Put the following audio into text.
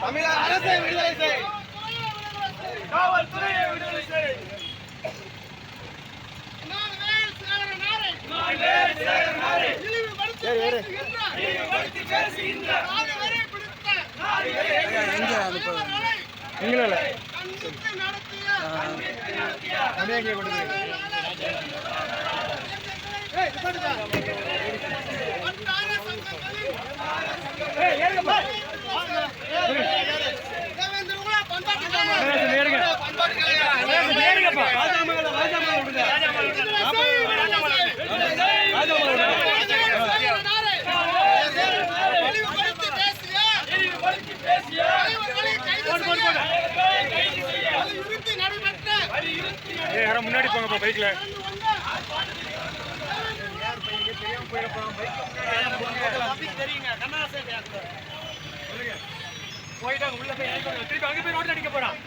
தமிழக அரசை விடுதலை செய் முன்னாடி போங்க பைக்ல போயிட்டாங்க உள்ள போய் திருப்பி போய் ரோட்டில் அடிக்க போறான்